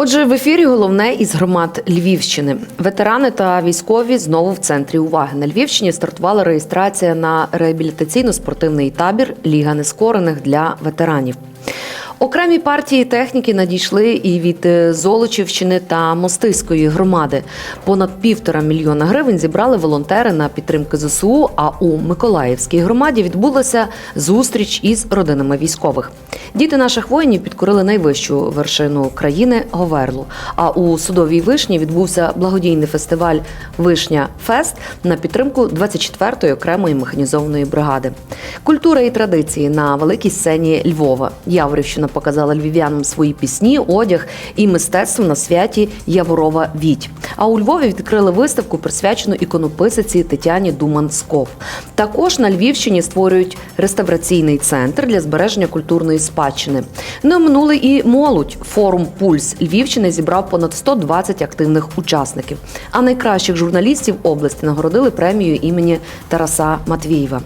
Отже, в ефірі головне із громад Львівщини. Ветерани та військові знову в центрі уваги. На Львівщині стартувала реєстрація на реабілітаційно-спортивний табір Ліга нескорених для ветеранів. Окремі партії техніки надійшли і від е, Золочівщини та Мостиської громади. Понад півтора мільйона гривень зібрали волонтери на підтримки ЗСУ. А у Миколаївській громаді відбулася зустріч із родинами військових. Діти наших воїнів підкорили найвищу вершину країни Говерлу. А у судовій вишні відбувся благодійний фестиваль Вишня Фест на підтримку 24-ї окремої механізованої бригади. Культура і традиції на великій сцені Львова. Яворівщина показала львів'янам свої пісні, одяг і мистецтво на святі Яворова Віть. А у Львові відкрили виставку, присвячену іконописиці Тетяні Думан-Сков. Також на Львівщині створюють реставраційний центр для збереження культурної спадщини. Не оминули і молодь. Форум Пульс Львівщини зібрав понад 120 активних учасників. А найкращих журналістів області нагородили премією імені Тараса Матвієва.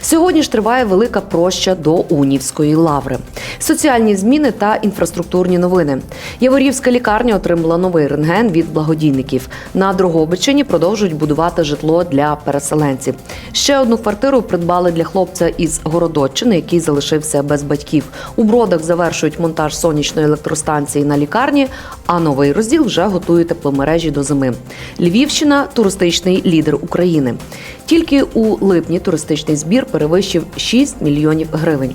Сьогодні ж триває велика проща до Унівської лаври. Соціальні зміни та інфраструктурні новини. Яворівська лікарня отримала новий рентген від благодійників. На Дрогобичині продовжують будувати житло для переселенців. Ще одну квартиру придбали для хлопця із Городоччини, який залишився без батьків. У бродах завершують монтаж сонячної електростанції на лікарні, а новий розділ вже готує тепломережі до зими. Львівщина туристичний лідер України. Тільки у липні туристичний збір перевищив 6 мільйонів гривень.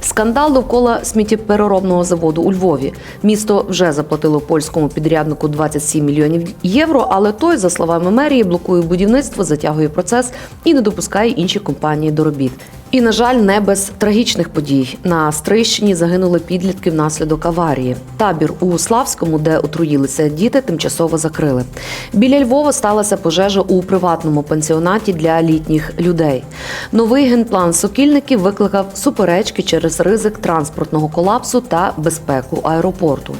Скандал довкола сміттєпереробного заводу у Львові. Місто вже заплатило польському підряднику 27 мільйонів євро, але той, за словами мерії, блокує будівництво, затягує процес і не допускає інші компанії до робіт. І, на жаль, не без трагічних подій. На Стрийщині загинули підлітки внаслідок аварії. Табір у Славському, де отруїлися діти, тимчасово закрили. Біля Львова сталася пожежа у приватному пансіонаті для літніх людей. Новий генплан сокільників викликав суперечки через ризик транспортного колапсу та безпеку аеропорту.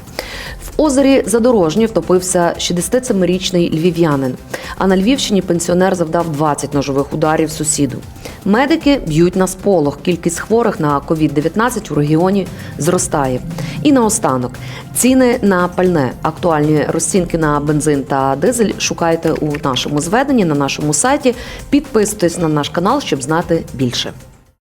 В озері Задорожнє втопився 67-річний львів'янин. А на Львівщині пенсіонер завдав 20 ножових ударів сусіду. Медики б'ють на сполох. Кількість хворих на COVID-19 у регіоні зростає. І наостанок ціни на пальне. Актуальні розцінки на бензин та дизель шукайте у нашому зведенні на нашому сайті. Підписуйтесь на наш канал, щоб знати більше.